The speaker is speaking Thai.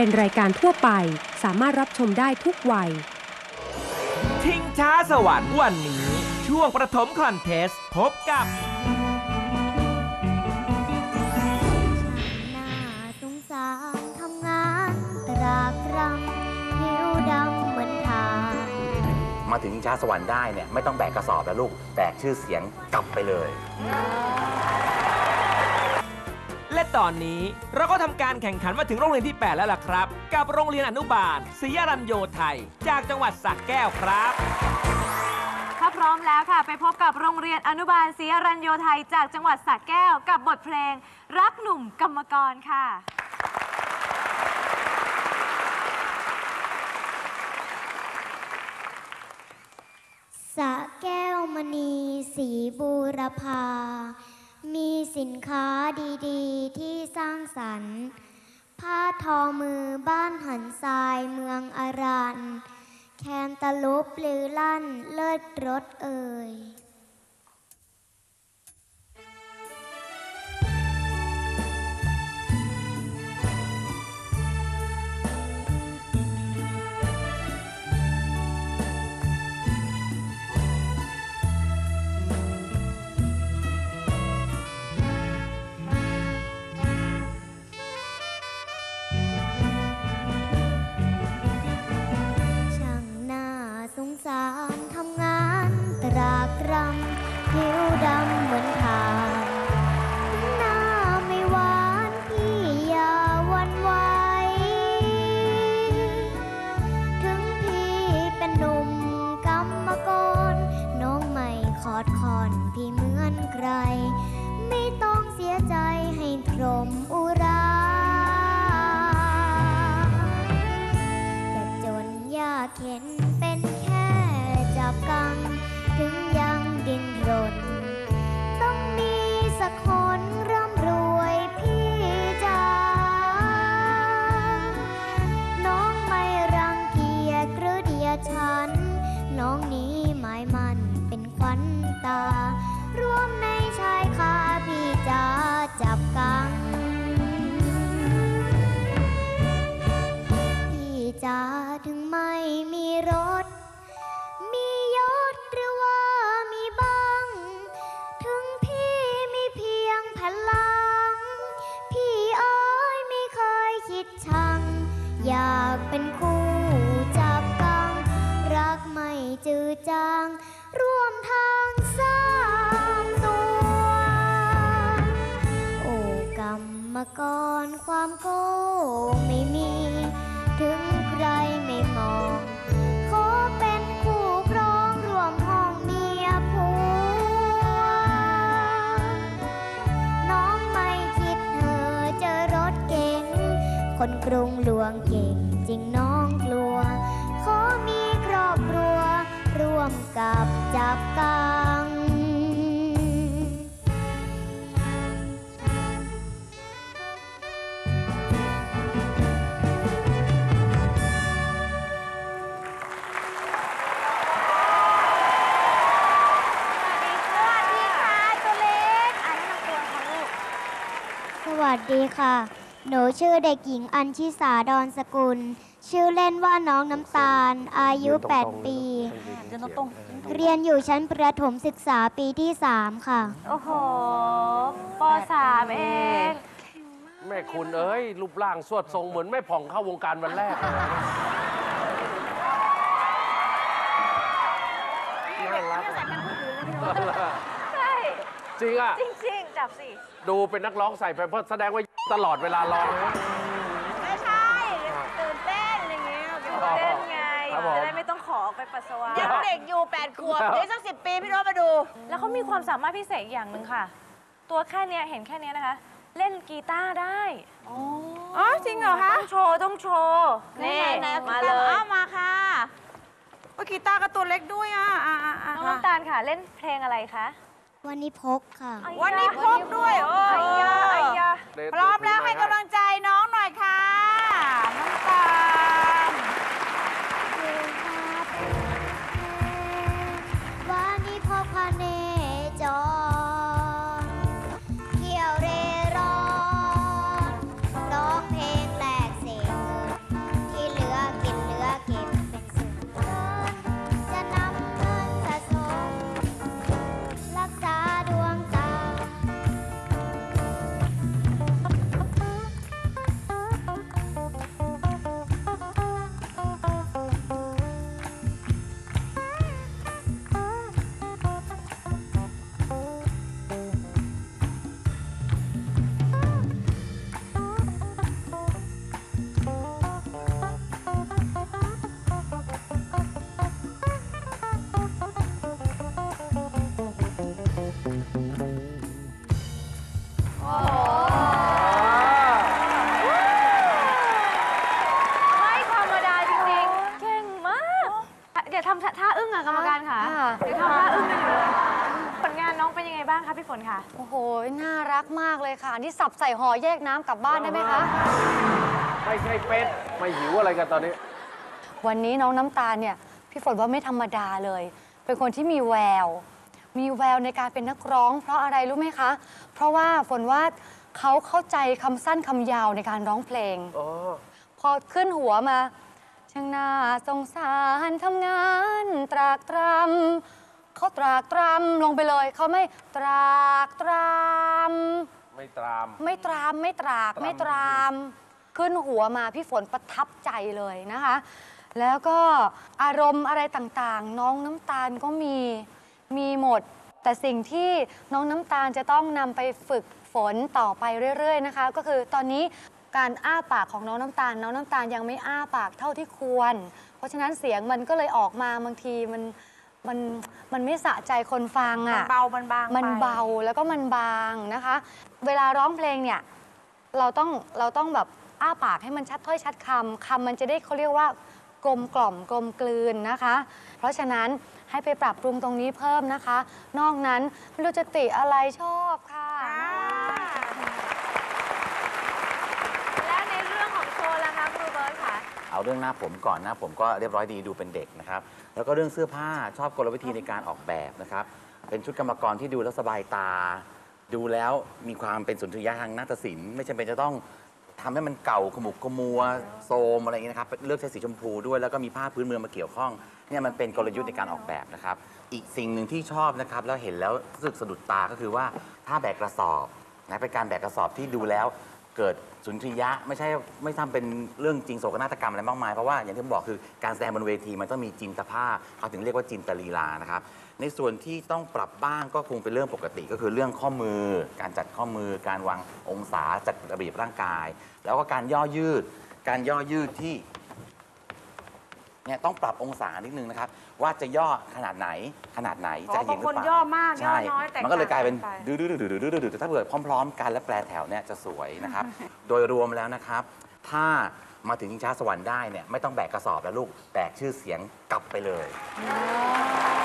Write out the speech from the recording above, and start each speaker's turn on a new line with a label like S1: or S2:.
S1: เป็นรายการทั่วไปสามารถรับชมได้ทุกวัย
S2: ทิ้งช้าสวรรค์วันนี้ ช่วงประถมคอนเทสต์พบกับ
S3: หน้าสงสารทำงานตรากตรำผิวดำเหมือนทาน
S4: มาถึงชิงช้าสวรรค์ได้เนี่ยไม่ต้องแบกกระสอบแล้วลูกแบกชื่อเสียงกลับไปเลย
S2: และตอนนี้เราก็ทำการแข่งขันมาถึงโรงเรียนที่ 8 แล้วล่ะครับ กับโรงเรียนอนุบาลศรีอรัญโยไทย จากจังหวัดสระแก้วครับ
S5: ถ้าพร้อมแล้วค่ะ ไปพบกับโรงเรียนอนุบาลศรีอรัญโยไทย จากจังหวัดสระแก้วกับบทเพลง รักหนุ่มกรรมกรค่ะ
S3: สระแก้วมณีสีบูรพา มีสินค้าดี ทอมือบ้านหันทรายเมืองอารันแคนตาลูปลือลั่นเลิศรสเอ่ย ตา ร่วมในชายคาพี่จะจับกังพี่จ๋าถึงไม่มีรถ มียศหรือว่ามีบ้าง ถึงพี่มีเพียงพลัง พี่เอ้ยไม่เคยคิดชัง อยากเป็นคู่จั คนกรุงหลวงเก่งจริงน้องกลัว ขอมีครอบครัว ร่วมกับจับกังสวัสดีค่ะ หนูชื่อเด็กหญิงอัญชิสาดอนสกุล ชื่อเล่นว่าน้องน้ำตาล อายุ 8 ปีเรียนอยู่ชั้นประถมศึกษาปีที่ 3 ค่ะ
S5: โอ้โหปสามเอง
S6: แม่คุณเอ้ย รูปร่างสวดทรงเหมือนแม่ผ่องเข้าวงการวันแรกเลยน่ารักอะ
S5: ใช่
S6: จริงอะ
S5: จริง ๆ จับสิ
S6: ดูเป็นนักร้องใส่ไปเพราะแสดงว่า ตลอดเวลาร้องนะ
S5: ไม่ใช่ตื่นเต้นอย่างเงี้ยตื่นเต้นไง
S6: ครับผม
S5: จะได้ไม่ต้องขอออกไปปัสสาวะ
S7: ยังเด็กอยู่8ขวบเดี๋ยวสักสิปีพี่โรถมาดู
S5: แล้วเขามีความสามารถพิเศษอีกอย่างหนึ่งค่ะ ตัวแค่เนี้ยเห็นแค่เนี้ยนะคะ เล่นกีตาร์ได้
S7: อ๋อจริงเหรอคะ
S5: ต้องโชว์ต้องโชว์นี่
S7: ไหนๆ
S5: มา
S7: กี
S5: เล
S7: ตร์
S5: ย
S7: อ้าวมาค่ะว่ากีตาร์ก็ตัวเล็กด้วยอะอะอะอะ
S5: น้องน้ำตาลค่ะ เล่นเพลงอะไรคะ
S3: วันนี้พกค่ะ
S7: วันนี้พบด้วยโอ้
S5: ไอ้ยาไอ้ยา
S7: พร้อมแล้ว
S5: ค่ะกรรมการค่ะ
S8: ค่ะ
S5: เดี๋ยวทำหน้าอึ้งกันอยู่เลยผลงานน้องเป็นยังไงบ้างคะพี่ฝนค่ะ
S8: โอ้โห น่ารักมากเลยค่ะ นี่สับใส่ห่อแยกน้ำกลับบ้านได้ไหมคะ
S6: ไม่ใช่เป็ดไม่หิวอะไรกันตอนนี้
S8: วันนี้น้องน้ำตาลเนี่ย พี่ฝนว่าไม่ธรรมดาเลย เป็นคนที่มีแวว มีแววในการเป็นนักร้อง เพราะอะไรรู้ไหมคะ เพราะว่าฝนว่าเขาเข้าใจคำสั้นคำยาวในการร้องเพลง
S6: อ๋อ
S8: พอขึ้นหัวมา ช่างน่าสงสารทำงานตรากตรำเขาตรากตรำลงไปเลยเขาไม่ตรากตรำ
S6: ไม่ตราม
S8: ไม่ตรามไม่ตราก
S6: ตรำ
S8: ไม่ตรามขึ้นหัวมาพี่ฝนประทับใจเลยนะคะ แล้วก็อารมณ์อะไรต่างๆ น้องน้ำตาลก็มีมีหมด แต่สิ่งที่น้องน้ำตาลจะต้องนำไปฝึกฝนต่อไปเรื่อย ๆ นะคะ ก็คือตอนนี้ การอ้าปากของน้องน้ำตาล น้องน้ำตาลยังไม่อ้าปากเท่าที่ควร เพราะฉะนั้นเสียงมันก็เลยออกมาบางทีมันมันมันไม่สะใจคนฟัง
S7: มัน
S8: อะ
S7: เบา มันบาง
S8: มัน
S7: ไป
S8: เบาแล้วก็มันบางนะคะ เวลาร้องเพลงเนี่ยเราต้องเราต้องแบบอ้าปากให้มันชัดถ้อยชัดคำคำมันจะได้เขาเรียกว่ากลมกล่อมกลมกลืนนะคะ เพราะฉะนั้นให้ไปปรับปรุงตรงนี้เพิ่มนะคะ นอกนั้นไม่รู้จะติอะไรชอบค่ะ
S5: และในเรื่องของโชว์ล่ะคะครูเบิร์ตค่ะ
S4: เอาเรื่องหน้าผมก่อนหน้าผมก็เรียบร้อยดีดูเป็นเด็กนะครับ แล้วก็เรื่องเสื้อผ้าชอบกลวิธีในการออกแบบนะครับ เป็นชุดกรรมกรที่ดูแล้วสบายตา ดูแล้วมีความเป็นสุนทรียะทางนาฏศิลป์ไม่จำเป็นจะต้องทำให้มันเก่าขมุกขมัวโซมอะไรอย่างนี้ยนะครับเลือกใช้สีชมพูด้วยแล้วก็มีผ้าพื้นเมืองมาเกี่ยวข้องเนี่ยมันเป็นกลยุทธ์ในการออกแบบนะครับ อีกสิ่งหนึ่งที่ชอบนะครับแล้วเห็นแล้วรู้สึกสะดุดตาก็คือว่าถ้าแบกกระสอบนะเป็นการแบกกระสอบที่ดูแล้ว เกิดสุนทรียะไม่ใช่ไม่ทำเป็นเรื่องจริงโศกนาฏกรรมอะไรมากมาย เพราะว่าอย่างที่ผมบอกคือการแสดงบนเวทีมันต้องมีจินตภาพเขาถึงเรียกว่าจินตลีลานะครับในส่วนที่ต้องปรับบ้างก็คงเป็นเรื่องปกติก็คือเรื่องข้อมือ การจัดข้อมือ การวางองศาจัดระเบียบร่างกาย แล้วก็การย่อยืด การย่อยืดที่ เนี่ยต้องปรับองศานิดนึงนะครับว่าจะย่อขนาดไหนขนาดไหน
S7: อ๋อ
S4: จะเห็นหรือเป
S7: บางคน
S4: ล่า
S7: ย่อมาก
S4: ใช่
S7: ย่อน้อยแตก
S4: มันก็เลยกลายเป็น
S7: ต่างกันไป
S4: ดื้อดื้อดื้อดื้อดื้อดื้อแต่ถ้าเกิดพร้อม ๆ กันและแปลแถวเนี่ยจะสวยนะครับ โดยรวมแล้วนะครับ ถ้ามาถึงชิงช้าสวรรค์ได้เนี่ยไม่ต้องแบกกระสอบแล้วลูกแบกชื่อเสียงกลับไปเลย
S8: ค